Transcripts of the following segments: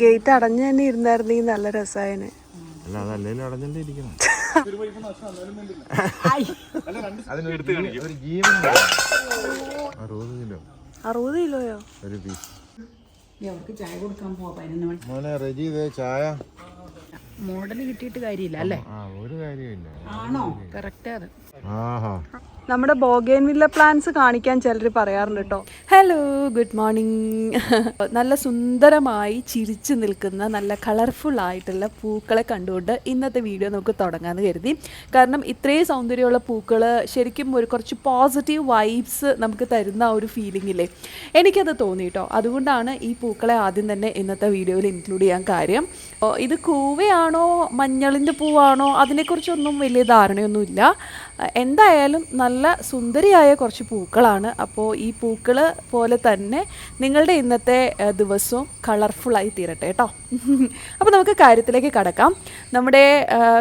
Gate അടഞ്ഞു തന്നെ ഇരുന്നായിരുന്നെങ്കിൽ നല്ല ജീവൻ അറുപത് കിലോ. അറുപത് കിലോയോ? ചായ കൊടുക്കാൻ പോവാ പതിനൊന്ന് മണി. മോനെ റെജി ഇതേ ചായ. മോഡൽ കിട്ടിയിട്ട് കാര്യമില്ല അല്ലേ? ഒരു കാര്യമില്ല ആണോ? കറക്റ്റ് അത്. ആഹാ. നമ്മുടെ ബോഗേൻവില്ല പ്ലാന്റ്സ് കാണിക്കാൻ ചിലർ പറയാറുണ്ട് കേട്ടോ. ഹലോ ഗുഡ് മോർണിംഗ് നല്ല സുന്ദരമായി ചിരിച്ചു നിൽക്കുന്ന നല്ല കളർഫുൾ ആയിട്ടുള്ള പൂക്കളെ കണ്ടുകൊണ്ട് ഇന്നത്തെ വീഡിയോ നമുക്ക് തുടങ്ങാമെന്ന് കരുതി. കാരണം ഇത്രയും സൗന്ദര്യമുള്ള പൂക്കൾ ശരിക്കും ഒരു കുറച്ച് പോസിറ്റീവ് വൈബ്സ് നമുക്ക് തരുന്ന ഒരു ഫീലിങ്ങില്ലേ എനിക്കത് തോന്നി കേട്ടോ. അതുകൊണ്ടാണ് ഈ പൂക്കളെ ആദ്യം തന്നെ ഇന്നത്തെ വീഡിയോയിൽ ഇൻക്ലൂഡ് ചെയ്യാൻ കാര്യം. ഇത് കൂവയാണോ മഞ്ഞളിന്റെ പൂവാണോ അതിനെക്കുറിച്ചൊന്നും വലിയ ധാരണയൊന്നുമില്ല. എന്തായാലും നല്ല സുന്ദരിയായ കുറച്ച് പൂക്കളാണ്. അപ്പോൾ ഈ പൂക്കൾ പോലെ തന്നെ നിങ്ങളുടെ ഇന്നത്തെ ദിവസവും കളർഫുള്ളായി തീരട്ടെ കേട്ടോ. അപ്പോൾ നമുക്ക് കാര്യത്തിലേക്ക് കടക്കാം. നമ്മുടെ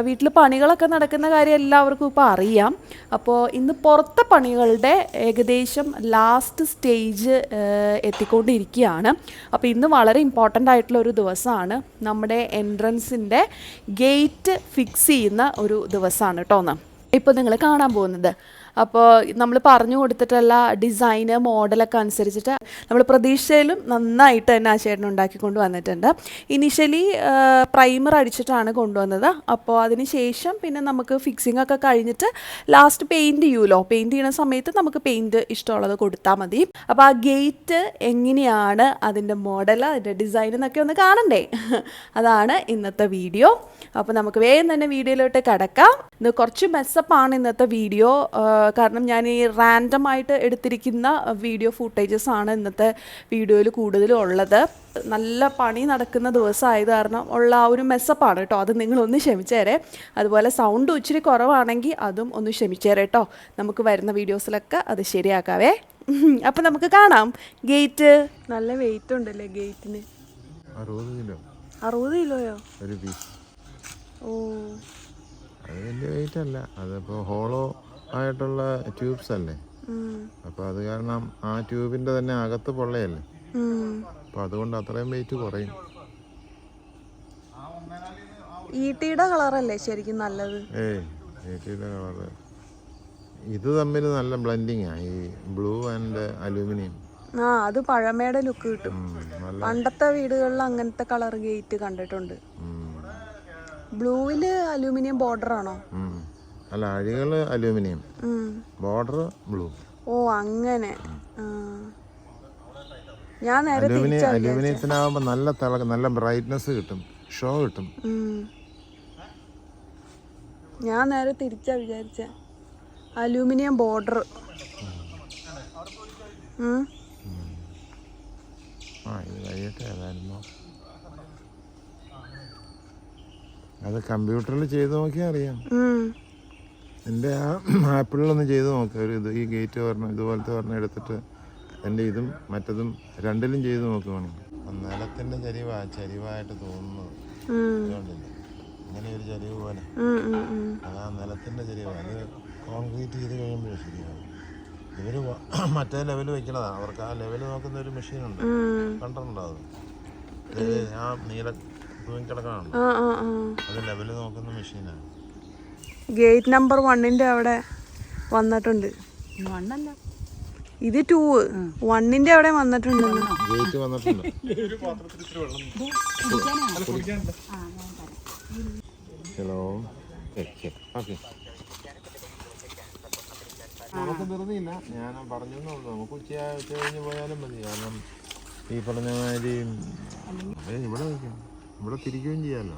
വീട്ടിൽ പണികളൊക്കെ നടക്കുന്ന കാര്യം എല്ലാവർക്കും ഇപ്പോൾ അറിയാം. അപ്പോൾ ഇന്ന് പുറത്തെ പണികളുടെ ഏകദേശം ലാസ്റ്റ് സ്റ്റേജ് എത്തിക്കൊണ്ടിരിക്കുകയാണ്. അപ്പോൾ ഇന്ന് വളരെ ഇമ്പോർട്ടന്റ് ആയിട്ടുള്ള ഒരു ദിവസമാണ്. നമ്മുടെ എൻട്രൻസിന്റെ ഗേറ്റ് ഫിക്സ് ചെയ്യുന്ന ഒരു ദിവസമാണ് കേട്ടോ ഒന്ന് ഇപ്പോൾ നിങ്ങൾ കാണാൻ പോകുന്നത്. അപ്പോൾ നമ്മൾ പറഞ്ഞു കൊടുത്തിട്ടുള്ള ഡിസൈന് മോഡലൊക്കെ അനുസരിച്ചിട്ട് നമ്മൾ പ്രതീക്ഷയിലും നന്നായിട്ട് തന്നെ ആ ചേട്ടൻ ഉണ്ടാക്കിക്കൊണ്ട് വന്നിട്ടുണ്ട്. ഇനിഷ്യലി പ്രൈമർ അടിച്ചിട്ടാണ് കൊണ്ടുവന്നത്. അപ്പോൾ അതിന് ശേഷം പിന്നെ നമുക്ക് ഫിക്സിംഗ് ഒക്കെ കഴിഞ്ഞിട്ട് ലാസ്റ്റ് പെയിന്റ് ചെയ്യുമല്ലോ. പെയിന്റ് ചെയ്യുന്ന സമയത്ത് നമുക്ക് പെയിന്റ് ഇഷ്ടമുള്ളത് കൊടുത്താൽ മതി. അപ്പോൾ ആ ഗേറ്റ് എങ്ങനെയാണ് അതിന്റെ മോഡൽ അതിന്റെ ഡിസൈൻ എന്നൊക്കെ ഒന്ന് കാണണ്ടേ? അതാണ് ഇന്നത്തെ വീഡിയോ. അപ്പോൾ നമുക്ക് വേഗം തന്നെ വീഡിയോയിലോട്ട് കിടക്കാം. ഇന്ന് കുറച്ച് മെസ്സപ്പാണ് ഇന്നത്തെ വീഡിയോ. കാരണം ഞാൻ ഈ റാൻഡം ആയിട്ട് എടുത്തിരിക്കുന്ന വീഡിയോ ഫുട്ടേജസ് ആണ് ഇന്നത്തെ വീഡിയോയിൽ കൂടുതലും ഉള്ളത്. നല്ല പണി നടക്കുന്ന ദിവസമായത് കാരണം ഉള്ള ആ ഒരു മെസ്സപ്പാണ് കേട്ടോ. അത് നിങ്ങളൊന്ന് ക്ഷമിച്ചേരെ. അതുപോലെ സൗണ്ട് ഇച്ചിരി കുറവാണെങ്കിൽ അതും ഒന്ന് ക്ഷമിച്ചേരെ കേട്ടോ. നമുക്ക് വരുന്ന വീഡിയോസിലൊക്കെ അത് ശരിയാക്കാവേ. അപ്പം നമുക്ക് കാണാം. ഗേറ്റ് നല്ല വെയിറ്റ് ഉണ്ടല്ലേ ഗേറ്റിന് അറുപത് കിലോ. അറുപത് കിലോയോ? ഒരു പീസ് ഓ. അത് വലിയ വെയിറ്റ് അല്ല. അതിപ്പോൾ ഹോളോ ആയിട്ടുള്ള ട്യൂബ്സ് അല്ലേ? അപ്പൊ അത് കാരണം ആ ട്യൂബിന്റെ തന്നെ അകത്ത് പൊള്ളയല്ലേ? അപ്പൊ അതുകൊണ്ട് അത്രയും വെയിറ്റ് കുറയും. ഈട്ടിയുടെ കളറല്ലേ ശരിക്കും നല്ലത്? ഏയ് ഏറ്റിയുടെ കളറ് ഇത് തമ്മിൽ നല്ല ബ്ലെൻഡിങ്ങാ ഈ ബ്ലൂ ആൻഡ് അലൂമിനിയം ആ അത് പഴമയുടെ ലുക്ക് കിട്ടും. പണ്ടത്തെ വീടുകളിൽ അങ്ങനത്തെ കളർ ഗേറ്റ് കണ്ടിട്ടുണ്ട്. ബ്ലൂവിൽ അലൂമിനിയം ബോർഡർ ആണോ. അല്ല അഴികൾ അലൂമിനിയം. Border blue. ഓ അങ്ങനെ. ഞാൻ നേരെ അലൂമിനിയം തിരിച്ചാ അലൂമിനിയത്തിനാവുമ്പോൾ നല്ല തിളക്ക നല്ല ബ്രൈറ്റ്നസ് കിട്ടും. ഷോ കിട്ടും. ഞാൻ നേരെ തിരിച്ചാ വിചാരിച്ച. അലൂമിനിയം ബോർഡർ ആ ഇത് കഴിയട്ടെ ഏതായിരുന്നു അത് കമ്പ്യൂട്ടറിൽ ചെയ്ത് നോക്കിയാൽ അറിയാം. എന്റെ ആ ആപ്പിളിലൊന്ന് ചെയ്ത് നോക്കുക ഒരു ഇത് ഈ ഗേറ്റ് പറഞ്ഞ ഇതുപോലത്തെ പറഞ്ഞ എടുത്തിട്ട് എന്റെ ഇതും മറ്റതും രണ്ടിലും ചെയ്ത് നോക്കുകയാണെങ്കിൽ നിലത്തിന്റെ ചരിവാ ചരിവായിട്ട് തോന്നുന്നത് ഇങ്ങനെയൊരു ഇങ്ങനെ ഒരു ചരിവ് പോലെ. ആ നിലത്തിന്റെ ചരിവ്. അത് കോൺക്രീറ്റ് ചെയ്ത് കഴിയുമ്പോഴേ ശരിയാവും. ഇവർ മറ്റേ ലെവൽ വെക്കണതാ. അവർക്ക് ആ ലെവൽ നോക്കുന്ന ഒരു മെഷീനുണ്ട്. കണ്ടിട്ടുണ്ടോ അത്? ആ നീല തൂങ്ങിക്കിടക്കാണ് അത് ലെവൽ നോക്കുന്ന മെഷീനാണ്. ഗേറ്റ് നമ്പർ വണ്ണിന്റെ അവിടെ വന്നിട്ടുണ്ട്. ഇത് ടൂ വണ്ണിന്റെ അവിടെ വന്നിട്ടുണ്ട്. ഗേറ്റ് വന്നിട്ടുണ്ട്. ഹലോ ഓക്കെ നമുക്ക് ധൃതിയില്ല ഞാൻ പറഞ്ഞു നമുക്ക് ഉച്ച ഉച്ച കഴിഞ്ഞ് പോയാലും മതി. കാരണം ഈ പറഞ്ഞ മാതിരി ഇവിടെ വയ്ക്കാം ഇവിടെ തിരിക്കുകയും ചെയ്യാമല്ലോ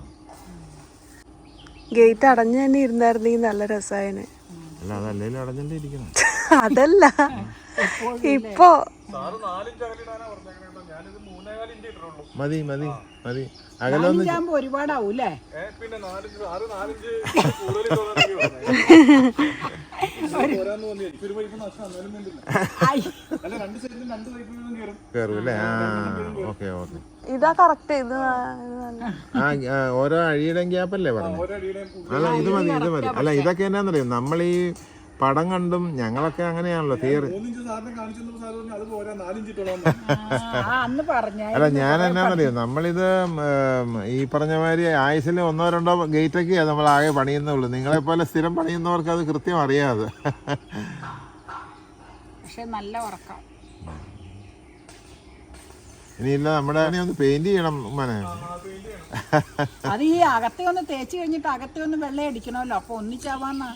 ഗേറ്റ് അടഞ്ഞു തന്നെ ഇരുന്നായിരുന്നെങ്കിൽ നല്ല ഇരിക്കണം. അതല്ല. ഇപ്പോ മതി മതി മതി. അകലൊന്ന് ഒരുപാടാവൂല്ലേ? ഒരുപാടാവും ഓക്കെ ഓക്കെ. ഇതാ കറക്റ്റ് ഇത് ആ ആ, ഓരോ അഴിയുടെ ഗ്യാപ്പല്ലേ പറഞ്ഞു? അല്ല ഇത് മതി ഇത് മതി. അല്ല ഇതൊക്കെ എന്നാന്നറിയോ? നമ്മൾ ഈ പടം കണ്ടും ഞങ്ങളൊക്കെ അങ്ങനെയാണല്ലോ തിയറി അല്ല ഞാൻ എന്നാന്നറിയോ നമ്മളിത് ഈ പറഞ്ഞ മാതിരി ആയുസിൽ ഒന്നോ രണ്ടോ ഗേറ്റൊക്കെയാ നമ്മൾ ആകെ പണിയുന്നുള്ളൂ നിങ്ങളെ പോലെ സ്ഥിരം പണിയുന്നവർക്ക് അത് കൃത്യം അറിയാതെ. പക്ഷെ നല്ല ഉറക്കം. ഇനിയില്ല നമ്മുടെ ഒന്ന് പെയിന്റ് ചെയ്യണം മനെ. അത് ഈ അകത്തെ ഒന്ന് തേച്ച് കഴിഞ്ഞിട്ട് അകത്തെ ഒന്ന് വെള്ളം അടിക്കണമല്ലോ. അപ്പൊ ഒന്നിച്ചാവാന്നാ.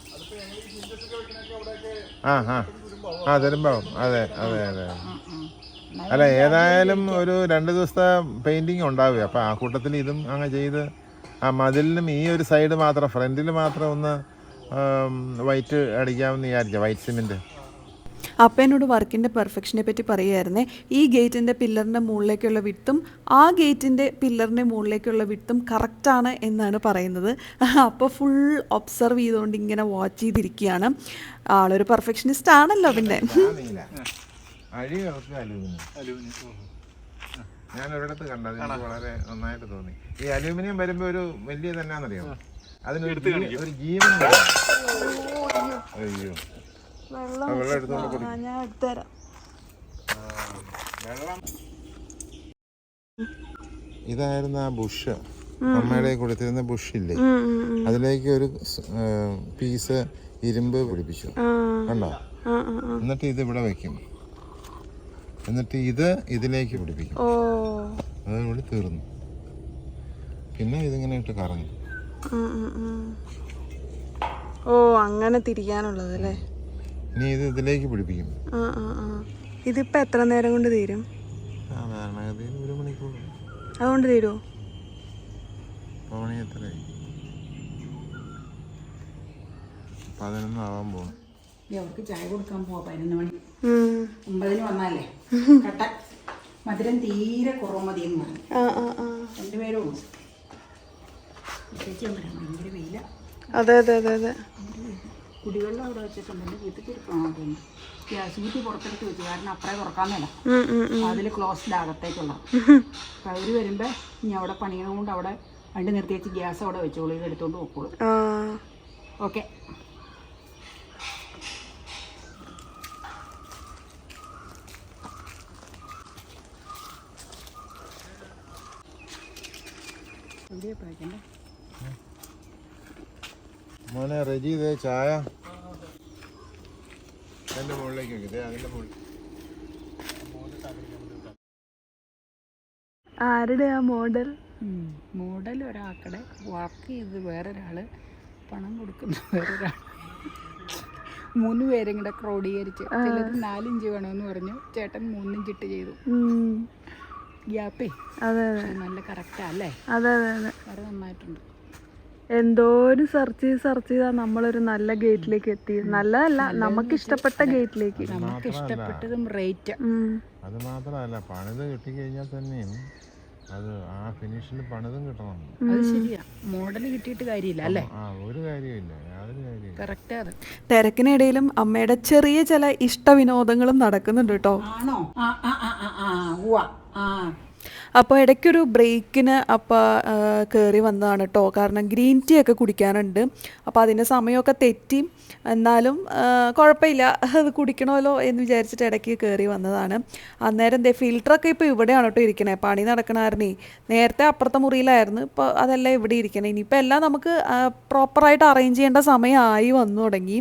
ആ ആ. ആ തരുമ്പാവും. അതെ അതെ അതെ. അല്ല ഏതായാലും ഒരു രണ്ട് ദിവസത്തെ പെയിന്റിങ് ഉണ്ടാവുക അപ്പൊ ആ കൂട്ടത്തിൽ ഇതും അങ്ങ് ചെയ്ത് ആ മതിലിനും ഈ ഒരു സൈഡ് മാത്രം ഫ്രണ്ടിൽ മാത്രം ഒന്ന് വൈറ്റ് അടിക്കാമെന്ന് വിചാരിച്ച വൈറ്റ് സിമെന്റ് അപ്പം എന്നോട് വർക്കിന്റെ പെർഫെക്ഷനെ പറ്റി പറയുമായിരുന്നേ ഈ ഗേറ്റിന്റെ പില്ലറിന്റെ മുകളിലേക്കുള്ള വിട്ടും ആ ഗേറ്റിന്റെ പില്ലറിന്റെ മുകളിലേക്കുള്ള വിട്ടും കറക്റ്റാണ് എന്നാണ് പറയുന്നത്. അപ്പോൾ ഫുൾ ഒബ്സർവ് ചെയ്തുകൊണ്ട് ഇങ്ങനെ വാച്ച് ചെയ്തിരിക്കുകയാണ്. ആളൊരു പെർഫെക്ഷനിസ്റ്റ് ആണല്ലോ പിന്നെ. ഞാൻ ഒരിടത്ത് കണ്ടത് എനിക്ക് വളരെ നന്നായിട്ട് തോന്നി. ഈ അലൂമിനിയം വരുമ്പോ ഒരു വലിയ തന്നെയാണെന്നറിയോ അതിനൊരു ഒരു ജീവൻ. അയ്യോ. വെള്ളം. ഞാൻ എടുത്തുതരാം. ഇതായിരുന്നു ആ ബുഷ്. അമ്മയുടെ കൊടുത്തിരുന്ന ബുഷില്ലേ? അതിലേക്ക് ഒരു പീസ് ഇരുമ്പ് പിടിപ്പിച്ചു. കണ്ടോ? എന്നിട്ട് ഇത് ഇവിടെ വെക്കും. എന്നിട്ട് ഇത് ഇതിലേക്ക് പിടിപ്പിക്കും. ഓ. അതോടെ തീർന്നു. പിന്നെ ഇതിങ്ങനെ ഇട്ട് കറങ്ങും. ഓ അങ്ങനെ തിരിക്കാനുള്ളത് അല്ലേ? ഇനി ഇത് ഇതിലേക്ക് പിടിപ്പിക്കും. ആ ആ ആ. ഇതിപ്പോൾ എത്ര നേരം കൊണ്ട് തീരും? സാധാരണഗതിയിൽ ഒരു മണിക്കൂർ അതുകൊണ്ട് തീരുമോ എത്രയായി? പതിനൊന്നാവാൻ അവർക്ക് ചായ കൊടുക്കാൻ പോവാ പതിനൊന്ന് മണി. ഉം. ഒമ്പതിന് വന്നാലേ. കട്ട മധുരം തീരെ കുറവ് മതി എന്ന് പറഞ്ഞു. ആ ആ ആ. രണ്ടുപേരും ഉള്ളൂ. ചേച്ചി വരാം ഭയങ്കര വെയില. അതെ അതെ അതെ അതെ. കുടിവെള്ളം അവിടെ വെച്ചിട്ടുണ്ടെങ്കിൽ വീട്ടിൽ തീർക്കണം ഗ്യാസ് കുറ്റി പുറത്തെടുത്ത് വെച്ചു. കാരണം അപ്പറേ തുറക്കാന്നല്ല മേല. അതിൽ ക്ലോസ്ഡ് അകത്തേക്കുള്ള. അപ്പം അവർ വരുമ്പോൾ ഇനി അവിടെ പണിയണതുകൊണ്ട് അവിടെ വണ്ടി നിർത്തി വെച്ച് ഗ്യാസ് അവിടെ വെച്ചോളൂ. ഇത് എടുത്തോണ്ട് പോക്കോളൂ. ഓക്കെ. ഇവിടെ പോയേക്കണ്ടേ മോനെ റെജി ഇതേ ചായ. എന്റെ മുകളിലേക്ക് വെക്കും ദേ അതിന്റെ മുകളിൽ. ആരുടെ ആ മോഡൽ? മോഡൽ ഒരാക്കടെ വർക്ക് ചെയ്ത് വേറൊരാൾ പണം കൊടുക്കുന്ന വേറൊരാൾ മൂന്ന് പേരും കൂടെ ക്രോഡീകരിച്ച് ചിലത് നാലിഞ്ച് വേണമെന്ന് പറഞ്ഞു. ചേട്ടൻ മൂന്നിഞ്ചിട്ട് ചെയ്തു. ഗ്യാപ്പേ. അതെ അതെ. നല്ല കറക്റ്റാ അല്ലേ? അതെ അതെ അതെ. വളരെ നന്നായിട്ടുണ്ട്. എന്തോരം സെർച്ച് ചെയ്ത് സെർച്ച് ചെയ്താൽ നമ്മളൊരു നല്ല ഗേറ്റിലേക്ക് എത്തി. നല്ലതല്ല നമുക്ക് ഇഷ്ടപ്പെട്ട ഗേറ്റിലേക്ക് നമുക്ക് ഇഷ്ടപ്പെട്ടതും റേറ്റ്. അത് മാത്രമല്ല പണിത് കിട്ടിക്കഴിഞ്ഞാൽ തന്നെയും അത് ആ ഫിനിഷിൽ പണിതും കിട്ടണം അത് ശരിയാ. മോഡൽ കിട്ടിയിട്ട് കാര്യമില്ല അല്ലേ? ഒരു കാര്യമില്ല തിരക്കിനിടയിലും അമ്മയുടെ ചെറിയ ചില ഇഷ്ടവിനോദങ്ങളും നടക്കുന്നുണ്ട് കേട്ടോ. ആണോ? ആ ആ ആ ആ ആ. ആ. അപ്പോൾ ഇടയ്ക്കൊരു ബ്രേക്കിന് അപ്പോൾ കയറി വന്നതാണ് കേട്ടോ കാരണം ഗ്രീൻ ടീ ഒക്കെ കുടിക്കാനുണ്ട്. അപ്പോൾ അതിന്റെ സമയമൊക്കെ തെറ്റി. എന്നാലും കുഴപ്പമില്ല അത് കുടിക്കണമല്ലോ എന്ന് വിചാരിച്ചിട്ട് ഇടയ്ക്ക് കയറി വന്നതാണ്. അന്നേരം എന്തേ ഫിൽറ്ററൊക്കെ ഇപ്പോൾ ഇവിടെയാണ് കേട്ടോ ഇരിക്കണേ. പണി നടക്കണമായിരുന്നേ നേരത്തെ അപ്പുറത്തെ മുറിയിലായിരുന്നു. ഇപ്പോൾ അതെല്ലാം ഇവിടെ ഇരിക്കണേ. ഇനിയിപ്പോൾ എല്ലാം നമുക്ക് പ്രോപ്പറായിട്ട് അറേഞ്ച് ചെയ്യേണ്ട സമയമായി വന്നു തുടങ്ങി.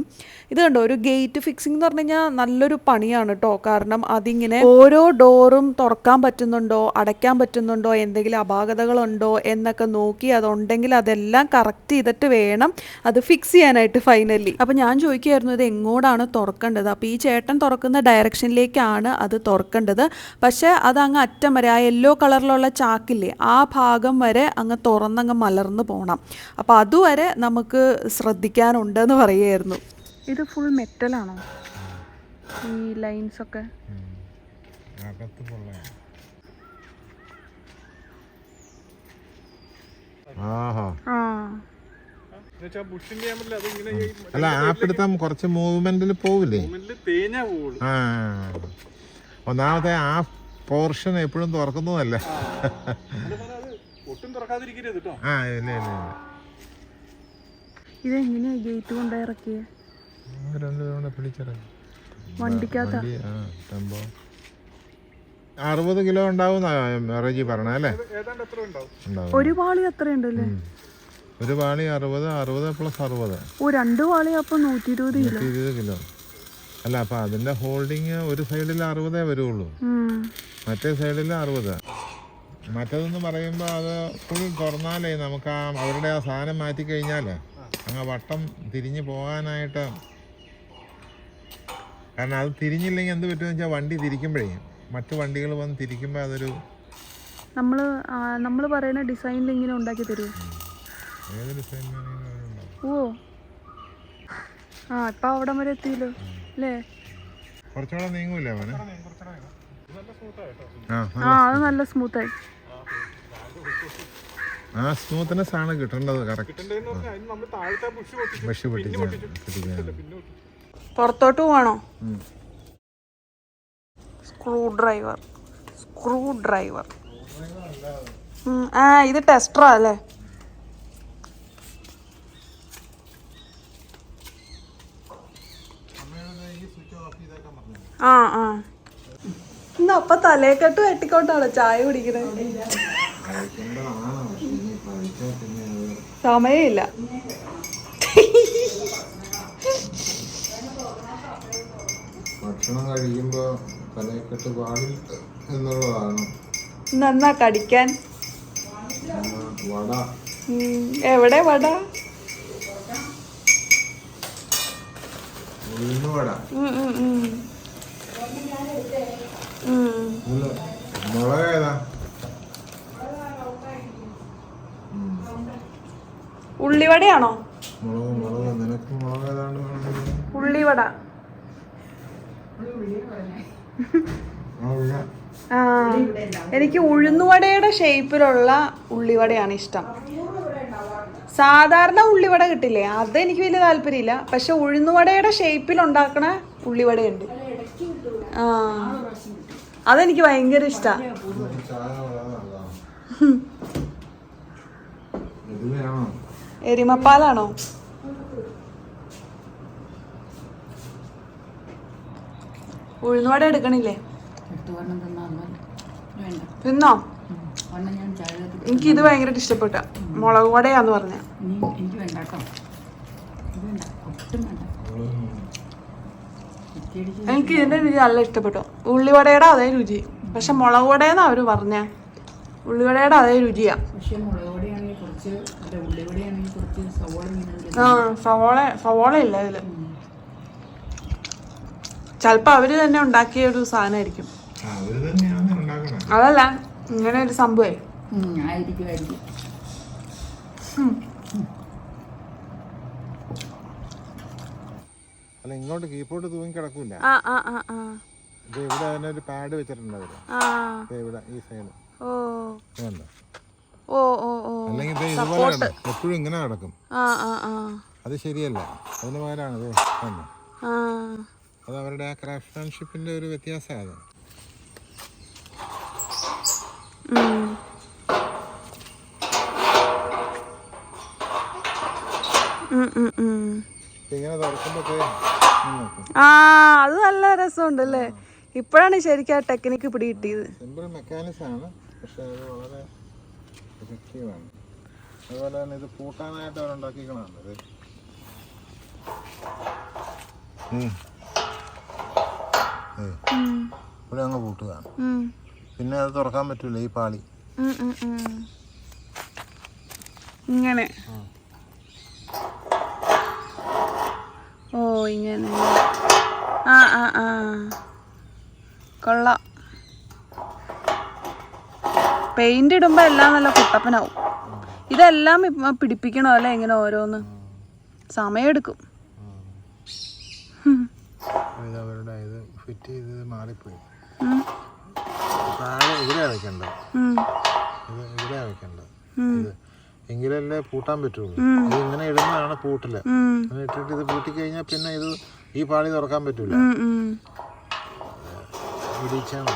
ഇത് കണ്ടോ? ഒരു ഗേറ്റ് ഫിക്സിംഗ് എന്ന് പറഞ്ഞു കഴിഞ്ഞാൽ നല്ലൊരു പണിയാണ് കേട്ടോ കാരണം അതിങ്ങനെ ഓരോ ഡോറും തുറക്കാൻ പറ്റുന്നുണ്ടോ? അടയ്ക്കാൻ പറ്റുന്നുണ്ടോ? എന്തെങ്കിലും അപാകതകളുണ്ടോ? എന്നൊക്കെ നോക്കി അതുണ്ടെങ്കിൽ അതെല്ലാം കറക്റ്റ് ചെയ്തിട്ട് വേണം അത് ഫിക്സ് ചെയ്യാനായിട്ട് ഫൈനലി അപ്പം ഞാൻ ചോദിക്കുമായിരുന്നു ഇത് എങ്ങോട്ടാണ് തുറക്കേണ്ടത്? അപ്പോൾ ഈ ചേട്ടൻ തുറക്കുന്ന ഡയറക്ഷനിലേക്കാണ് അത് തുറക്കേണ്ടത്. പക്ഷേ അത് അങ്ങ് അറ്റം വരെ ആ യെല്ലോ കളറിലുള്ള ചാക്കില്ലേ ആ ഭാഗം വരെ അങ്ങ് തുറന്നങ്ങ് മലർന്നു പോകണം അപ്പോൾ അതുവരെ നമുക്ക് ശ്രദ്ധിക്കാനുണ്ടെന്ന് പറയുമായിരുന്നു ഇത് ഫുൾ മെറ്റലാണോ ഈ ലൈൻസൊക്കെ. അകത്ത് പൊള്ളയാണ് ആഹാ ആ എന്നുവെച്ചാൽ ബുഷിന്റെ ചെയ്യാൻ പറ്റില്ല അത് ഇങ്ങനെ ഈ ആപ്പ് എടുത്താൽ കുറച്ച് മൂവ്മെന്റിൽ പോവില്ലേ? ആ. ഒന്നാമത്തെ ആ പോർഷൻ എപ്പോഴും തുറക്കുന്നതല്ല. ഒട്ടും തുറക്കാതിരിക്കരുത് കേട്ടോ. ആ ഇല്ല ഇല്ല ഇല്ല. ഇതെങ്ങനെയാ ഗേറ്റ് കൊണ്ടിറക്കിയ രണ്ട് തവണ പിടിച്ചിറങ്ങി. വണ്ടിക്കകത്താ? വണ്ടി ടെമ്പോ അറുപത് കിലോ ഉണ്ടാവും റജി പറഞ്ഞ അല്ലേ? ഒരു പാളി അത്രയുണ്ടല്ലേ ഒരു പാളി അറുപത് അറുപത് പ്ലസ് അറുപത്. ഓ രണ്ട് പാളി അപ്പൊ നൂറ്റി ഇരുപത് കിലോ? നൂറ്റി ഇരുപത് കിലോ. അല്ല അപ്പൊ അതിന്റെ ഹോൾഡിങ് ഒരു സൈഡിൽ അറുപതേ വരുള്ളൂ. മറ്റേ സൈഡിൽ അറുപത്. മറ്റേതെന്ന് പറയുമ്പോൾ അത് ഫുൾ തുറന്നാലേ നമുക്ക് ആ അവരുടെ ആ സാധനം മാറ്റി കഴിഞ്ഞാലേ അങ്ങ് വട്ടം തിരിഞ്ഞു പോകാനായിട്ട് കാരണം അത് തിരിഞ്ഞില്ലെങ്കിൽ എന്ത് പറ്റുമെന്ന് വെച്ചാൽ വണ്ടി തിരിക്കുമ്പോഴേ മറ്റു വണ്ടികൾ വന്ന് തിരിക്കുമ്പോൾ അതൊരു നമ്മൾ നമ്മൾ നമ്മൾ പറയുന്ന ഡിസൈനിൽ ഇങ്ങനെ ഉണ്ടാക്കി തരുമോ ഏത് ഡിസൈൻ ഓ. ആ ഇപ്പൊ അവിടം വരെ എത്തിയല്ലോ. അല്ലേ കുറച്ചുകൂടെ നീങ്ങൂലേ അവന്? ആ ആ അത് നല്ല സ്മൂത്തായി ആ സ്മൂത്ത്നെസ് ആണ് കിട്ടേണ്ടത് കറക്റ്റ് കിട്ടണ്ടേന്ന് പറഞ്ഞാൽ അതിന് നമ്മൾ താഴത്തെ ബുഷ് പൊട്ടിച്ചു ബഷ് പൊട്ടിച്ച് പൊട്ടിക്കാൻ പിന്നെ പൊട്ടിച്ചു പുറത്തോട്ട് പോവാണോ ഉം. സ്ക്രൂ ഡ്രൈവർ സ്ക്രൂ ഡ്രൈവർ ആ ഇത് ടെസ്റ്ററാ അല്ലേ? ആ ആ. ഇന്ന് അപ്പൊ തലേക്കെട്ട് വെട്ടിക്കോട്ടാണോ ചായ കുടിക്കണേ? സമയമില്ല. ഭക്ഷണം കഴിക്കുമ്പോൾ തലക്കെട്ട് പാടിൽ എന്നുള്ളതാണ്. നന്നാ കടിക്കാൻ. വട. എവിടെ വട? ഉഴുന്നുവട മുളക് ഏതാ? ഉള്ളിവടയാണോ? മുളക് മുളക്. നിനക്ക് മുളക് ഏതാണ്ട് വേണ്ടത്? ഉള്ളിവട. ആ എനിക്ക് ഉഴുന്നുവടയുടെ ഷേപ്പിലുള്ള ഉള്ളിവടയാണ് ഇഷ്ടം. സാധാരണ ഉള്ളിവട കിട്ടില്ലേ? അത് എനിക്ക് വലിയ താല്പര്യമില്ല. പക്ഷെ ഉഴുന്നുവടയുടെ ഷേപ്പിൽ ഉണ്ടാക്കണ ഉള്ളിവടയുണ്ട്. ആ അതെനിക്ക് ഭയങ്കര ഇഷ്ടമാണ് നല്ലതാണ് എരിമപ്പാലാണോ? ഉഴുന്നുവട എടുക്കണില്ലേ? തിന്നോ എനിക്ക് ഇത് ഭയങ്കരമായിട്ട് ഇഷ്ടപ്പെട്ട മുളക് വടയാന്ന് പറഞ്ഞ. എനിക്ക് വേണ്ട ഇതിന്റെ രുചി നല്ല ഇഷ്ടപ്പെട്ടു. ഉള്ളിവടയുടെ അതേ രുചി. പക്ഷെ മുളക് വടയെന്നാ അവർ പറഞ്ഞ. ഉള്ളിവടയുടെ അതേ രുചിയാ. ആ സവോള സവോള ഇല്ല ഇതിൽ. ചിലപ്പോ അവർ തന്നെ ഉണ്ടാക്കിയ ഒരു സാധനമായിരിക്കും. അതല്ല ഇങ്ങനെ ഒരു സംഭവേ. അല്ല ഇങ്ങോട്ട് കീപ്പോട്ട് തൂങ്ങി കിടക്കൂല. ഇവിടെ തന്നെ ഒരു പാഡ് വെച്ചിട്ടുണ്ട് അവർ. ആ. ദേ ഇവിടെ ഈ സൈഡ് ഓ. വേണ്ട ഓ ഓ ഓ. അല്ലെങ്കിൽ ഇതുപോലെ എപ്പോഴും ഇങ്ങനെ കിടക്കും ആ ആ ആ. അത് ശരിയല്ല. അതിന് പകരാണ് ഇത് ആ. അത് അവരുടെ ആ ക്രാഫ്റ്റ്മാൻഷിപ്പിന്റെ ഒരു വ്യത്യാസമാണ്. ആ അത് നല്ല രസമുണ്ട് അല്ലേ ഇപ്പോഴാണ് ശരിക്കും ആ ടെക്നിക്ക് പിടി കിട്ടിയത് സിമ്പിൾ മെക്കാനിക്സ് ആണ് പക്ഷെ അത് വളരെ എഫക്റ്റീവാണ് അതുപോലെ തന്നെ ഇത് പൂട്ടാനായിട്ട് അവരുണ്ടാക്കിക്കണതാണ് ഇത്. ഉം. ഏയ്. ഇവിടെ അങ്ങ് പൂട്ടുകയാണ്. പിന്നെ അത് തുറക്കാൻ പറ്റൂല ഈ പാളി. ഇങ്ങനെ. ഓ ഇങ്ങനെ ആ ആ ആ. കൊള്ളാം. പെയിന്റ് ഇടുമ്പോ എല്ലാം നല്ല കുട്ടപ്പനാവും. ഇതെല്ലാം പിടിപ്പിക്കണോ അല്ലേ ഇങ്ങനെ ഓരോന്ന്? സമയമെടുക്കും ഇത് അവരുടെ ഫിറ്റ് ചെയ്ത് മാറിപ്പോയി. താഴെ ഇവിടെ ഇത് ഇവിടെ വെക്കേണ്ടത് ഉം. ഇത് എങ്കിലല്ലേ പൂട്ടാൻ പറ്റുള്ളൂ. ഇത് ഇങ്ങനെ ഇടുന്നതാണ് പൂട്ടിൽ. ഉം, അങ്ങനെ ഇട്ടിട്ട് ഇത് പൂട്ടി കഴിഞ്ഞാൽ പിന്നെ ഇത് ഈ പാളി തുറക്കാൻ പറ്റൂല. ഇടിച്ചാൽ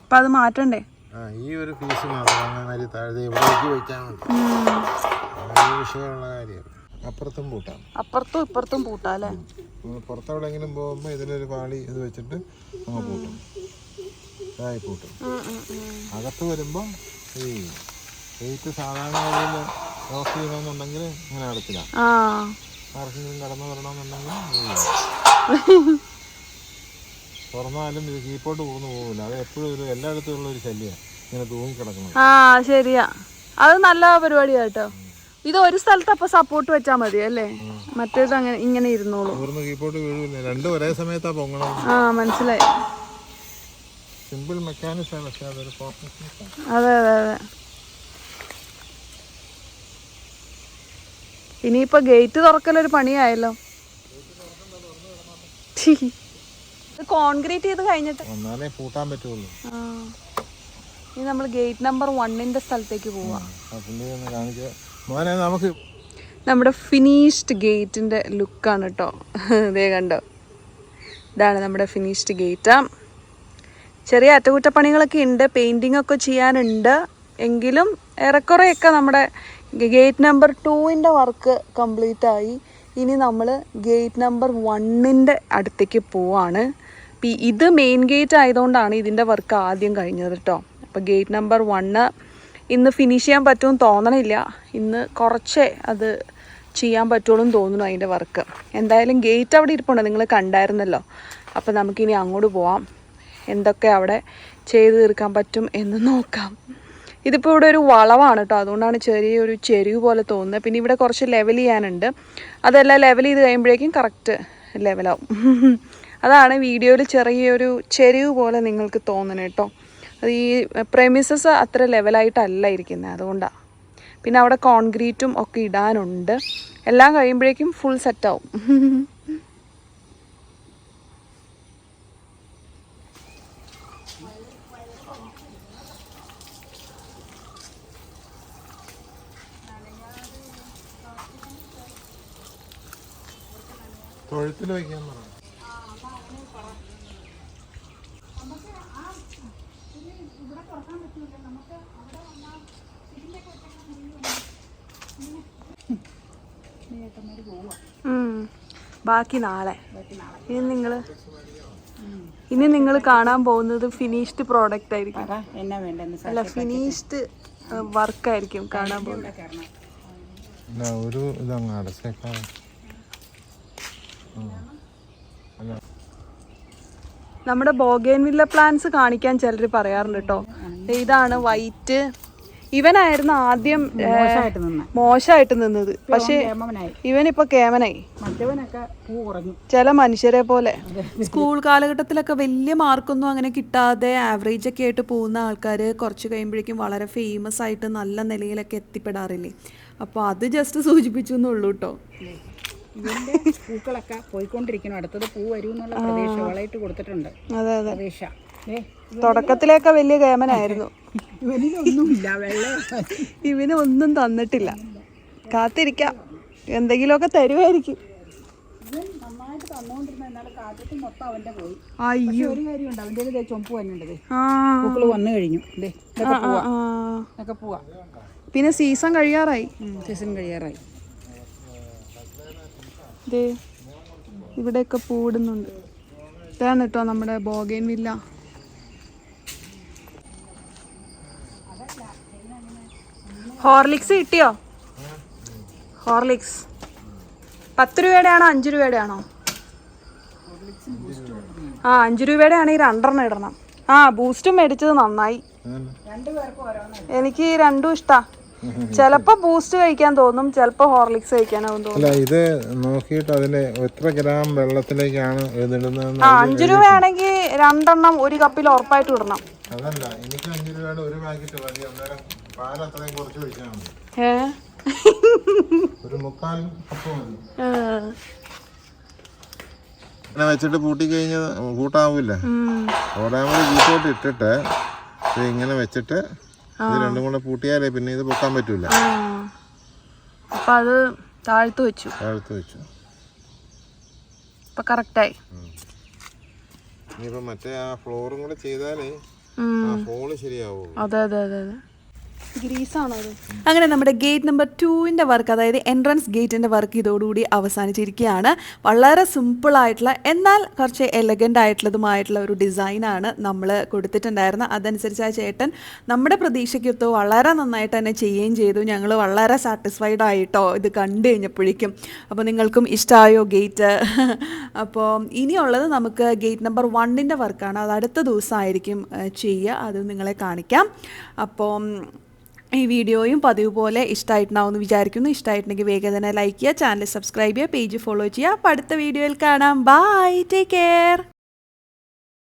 അപ്പൊ അത് മാറ്റണ്ടേ? ആ ഈ ഒരു പീസ് മാത്രം അങ്ങനെ താഴെ ഇവിടേക്ക് മതി. ഉം. വിഷയമുള്ള കാര്യം അപ്പുറത്തും പൂട്ടാം അപ്പുറത്തും ഇപ്പുറത്തും പൂട്ടാ അല്ലേ? പുറത്തെവിടെങ്കിലും പോകുമ്പോൾ ഇതിലൊരു പാളി ഇത് വെച്ചിട്ട് നമ്മൾ പൂട്ടും. ഇതായി പൂട്ടും. അകത്ത് വരുമ്പോൾ ഈ ഗേറ്റ് സാധാരണ വഴിയിൽ ഓഫ് ചെയ്യണമെന്നുണ്ടെങ്കിൽ ഇങ്ങനെ അടച്ചില്ല ആർക്കെങ്കിലും കടന്നു വരണമെന്നുണ്ടെങ്കിൽ തുറന്നാലും ഇത് കീപ്പോട്ട് പോകുന്നു പോകില്ല അത് എപ്പോഴും ഒരു എല്ലായിടത്തും ഉള്ള ഒരു ശല്യമാണ്. ഇങ്ങനെ തൂങ്ങിക്കിടക്കണം ആ ശരിയാ. അത് നല്ല പരിപാടിയാ കേട്ടോ. ഇത് ഒരു സ്ഥലത്ത് അപ്പൊ സപ്പോർട്ട് വെച്ചാ മതി അല്ലേ? മറ്റേത് അങ്ങനെ ഇങ്ങനെ ഇരുന്നോളൂ. രണ്ടും ഒരേ സമയത്താ പൊങ്ങണം ആ മനസ്സിലായി. സിമ്പിൾ മെക്കാനിക്സ് ആണ് പക്ഷെ അതൊരു അതെ അതെ അതെ. ഇനിയിപ്പോ ഗേറ്റ് തുറക്കലൊരു പണിയായല്ലോ. കോൺക്രീറ്റ് ചെയ്ത് കഴിഞ്ഞിട്ട്. എന്നാലേ പൂട്ടാൻ പറ്റുള്ളൂ. ഇനി നമ്മൾ ഗേറ്റ് നമ്പർ വണ്ണിന്റെ സ്ഥലത്തേക്ക് പോവാം. കാണിച്ച് മോനെ നമുക്ക് നമ്മുടെ ഫിനിഷ്ഡ് ഗേറ്റിന്റെ ലുക്കാണ് കേട്ടോ ഇതേ കണ്ടോ? ഇതാണ് നമ്മുടെ ഫിനിഷ്ഡ് ഗേറ്റ് ചെറിയ അറ്റകുറ്റപ്പണികളൊക്കെ ഉണ്ട് പെയിന്റിംഗ് ഒക്കെ ചെയ്യാനുണ്ട്. എങ്കിലും ഏറെക്കുറെയൊക്കെ നമ്മുടെ ഗേറ്റ് നമ്പർ ടൂവിന്റെ വർക്ക് കംപ്ലീറ്റ് ആയി. ഇനി നമ്മൾ ഗേറ്റ് നമ്പർ വണ്ണിന്റെ അടുത്തേക്ക് പോവാണ്. ഇത് മെയിൻ ഗേറ്റ് ആയതുകൊണ്ടാണ് ഇതിന്റെ വർക്ക് ആദ്യം കഴിഞ്ഞത് കേട്ടോ അപ്പോൾ ഗേറ്റ് നമ്പർ വണ്ണ് ഇന്ന് ഫിനിഷ് ചെയ്യാൻ പറ്റുമെന്ന് തോന്നണില്ല. ഇന്ന് കുറച്ചേ അത് ചെയ്യാൻ പറ്റുള്ളൂ എന്ന് തോന്നുന്നു അതിന്റെ വർക്ക് എന്തായാലും ഗേറ്റ് അവിടെ ഇരിപ്പുണ്ട് നിങ്ങൾ കണ്ടായിരുന്നല്ലോ. അപ്പോൾ നമുക്കിനി അങ്ങോട്ട് പോവാം. എന്തൊക്കെ അവിടെ ചെയ്ത് തീർക്കാൻ പറ്റും എന്ന് നോക്കാം. ഇതിപ്പോൾ ഇവിടെ ഒരു വളവാണ് കേട്ടോ അതുകൊണ്ടാണ് ചെറിയൊരു ചെരിവ് പോലെ തോന്നുന്നത്. പിന്നെ ഇവിടെ കുറച്ച് ലെവൽ ചെയ്യാനുണ്ട്. അതെല്ലാം ലെവൽ ചെയ്ത് കഴിയുമ്പോഴേക്കും കറക്റ്റ് ലെവലാവും അതാണ് വീഡിയോയിൽ ചെറിയൊരു ചെരിവ് പോലെ നിങ്ങൾക്ക് തോന്നണം കേട്ടോ അത് ഈ പ്രെമിസസ് അത്ര ലെവലായിട്ടല്ല ഇരിക്കുന്നത് അതുകൊണ്ടാണ് പിന്നെ അവിടെ കോൺക്രീറ്റും ഒക്കെ ഇടാനുണ്ട്. എല്ലാം കഴിയുമ്പോഴേക്കും ഫുൾ സെറ്റാവും തൊഴുത്തിൽ വയ്ക്കാൻ ബാക്കി നാളെ. ഇനി നിങ്ങൾ ഇനി നിങ്ങൾ കാണാൻ പോകുന്നത് ഫിനിഷ്ഡ് പ്രോഡക്റ്റ് ആയിരിക്കും. എന്നാ വേണ്ടെന്ന് അല്ല ഫിനിഷ്ഡ് വർക്ക് ആയിരിക്കും കാണാൻ പോകുന്നത്. ഒരു ഇതങ്ങ് അടച്ചേക്കാം. നമ്മുടെ ബോഗേൻവില്ല പ്ലാന്റ്സ് കാണിക്കാൻ ചിലർ പറയാറുണ്ട് കേട്ടോ ഇതാണ് വൈറ്റ് ഇവനായിരുന്നു ആദ്യം മോശമായിട്ട് നിന്ന. നിന്നത്. പക്ഷേ കേമനായി ഇവനിപ്പോ കേമനായി. ചില മനുഷ്യരെ പോലെ. സ്കൂൾ കാലഘട്ടത്തിലൊക്കെ വലിയ മാർക്കൊന്നും അങ്ങനെ കിട്ടാതെ ആവറേജ് ഒക്കെ ആയിട്ട് പോകുന്ന ആൾക്കാർ കുറച്ച് കഴിയുമ്പോഴേക്കും വളരെ ഫേമസ് ആയിട്ട് നല്ല നിലയിലൊക്കെ എത്തിപ്പെടാറില്ലേ? അപ്പോൾ അത് ജസ്റ്റ് സൂചിപ്പിച്ചു എന്നുള്ളൂ കേട്ടോ ഇതിന്റെ പൂക്കളൊക്കെ പോയിക്കൊണ്ടിരിക്കണം അടുത്തത് പൂ വരും എന്നുള്ള പ്രതീക്ഷ വളയിട്ട് കൊടുത്തിട്ടുണ്ട്. പ്രതീക്ഷ. ഏ തുടക്കത്തിലൊക്കെ വലിയ കേമനായിരുന്നു. ഇവനൊന്നുമില്ല ഇവന് ഒന്നും തന്നിട്ടില്ല. കാത്തിരിക്കാം. എന്തെങ്കിലുമൊക്കെ തരുമായിരിക്കും അയ്യോ. ഒരു കാര്യമുണ്ട്. പൂക്കൾ വന്നു കഴിഞ്ഞു. ഇതൊക്കെ പോവാ. പിന്നെ സീസൺ കഴിയാറായി. സീസൺ കഴിയാറായി. ഇവിടെയൊക്കെ പൂടുന്നുണ്ട് ഇതാണ് കേട്ടോ നമ്മുടെ ബോഗേൻ വില്ല ഹോർലിക്സ് കിട്ടിയോ? ഹോർലിക്സ്. പത്ത് രൂപയുടെ ആണോ അഞ്ച് രൂപയുടെ ആണോ ആ അഞ്ച് രൂപയുടെ ആണെങ്കിൽ രണ്ടെണ്ണം ഇടണം. ആ ബൂസ്റ്റ് മേടിച്ചത് നന്നായി. എനിക്ക് രണ്ടും ഇഷ്ടാ. ചിലപ്പോ ബൂസ്റ്റ് കഴിക്കാൻ തോന്നും ചിലപ്പോ ഹോർലിക്സ് കഴിക്കാനാവും തോന്നും. അല്ല ഇത് നോക്കിയിട്ട് എത്ര ഗ്രാം വെള്ളത്തിലേക്കാണ് അഞ്ച് രൂപയാണെങ്കിൽ രണ്ടെണ്ണം ഒരു കപ്പിൽ ഉറപ്പായിട്ട് ഇടണം. അതല്ല എനിക്ക് അഞ്ച് രൂപയുടെ ഒരു പാക്കറ്റ് മതി. അന്നേരം പാൽ അത്രയും കുറച്ച് ഒഴിച്ചാൽ മതി. ഒരു മുക്കാൽ കപ്പ് മതി. ഇങ്ങനെ വെച്ചിട്ട് പൂട്ടി കഴിഞ്ഞ കൂട്ടാവൂല. ഓടാമത് വീട്ടോട്ട് ഇട്ടിട്ട് ഇത് ഇങ്ങനെ വെച്ചിട്ട് ഇത് രണ്ടും കൂടെ പൂട്ടിയാലേ പിന്നെ ഇത് പൊക്കാൻ പറ്റൂല. ആ. അപ്പൊ അത് താഴ്ത്തു വെച്ചു. താഴത്ത് വെച്ചു. അപ്പൊ കറക്റ്റായി ഇനിയിപ്പോ മറ്റേ ആ ഫ്ലോറും കൂടെ ചെയ്താലേ അതെ അതെ അതെ അത്. അങ്ങനെ നമ്മുടെ ഗേറ്റ് നമ്പർ ടുവിന്റെ വർക്ക് അതായത് എൻട്രൻസ് ഗേറ്റിന്റെ വർക്ക് ഇതോടുകൂടി അവസാനിച്ചിരിക്കുകയാണ്. വളരെ സിമ്പിളായിട്ടുള്ള എന്നാൽ കുറച്ച് എലഗന്റ് ആയിട്ടുള്ളതുമായിട്ടുള്ള ഒരു ഡിസൈനാണ് നമ്മൾ കൊടുത്തിട്ടുണ്ടായിരുന്നത്. അതനുസരിച്ച് ആ ചേട്ടൻ നമ്മുടെ പ്രതീക്ഷയ്ക്കൊത്ത് വളരെ നന്നായിട്ട് തന്നെ ചെയ്യുകയും ചെയ്തു. ഞങ്ങൾ വളരെ സാറ്റിസ്ഫൈഡ് ആയിട്ടോ ഇത് കണ്ടു കഴിഞ്ഞപ്പോഴേക്കും. അപ്പോൾ നിങ്ങൾക്കും ഇഷ്ടമായോ ഗേറ്റ്? അപ്പോൾ ഇനിയുള്ളത് നമുക്ക് ഗേറ്റ് നമ്പർ വണ്ണിന്റെ വർക്കാണ്. അത് അടുത്ത ദിവസമായിരിക്കും ചെയ്യുക. അത് നിങ്ങളെ കാണിക്കാം. അപ്പോൾ ഈ വീഡിയോയും പതിവ് പോലെ ഇഷ്ടമായിട്ടുണ്ടാവും എന്ന് വിചാരിക്കുന്നു. ഇഷ്ടമായിട്ടുണ്ടെങ്കിൽ വേഗം തന്നെ ലൈക്ക് ചെയ്യുക ചാനൽ സബ്സ്ക്രൈബ് ചെയ്യുക പേജ് ഫോളോ ചെയ്യുക. അപ്പോൾ അടുത്ത വീഡിയോയിൽ കാണാം. Bye take care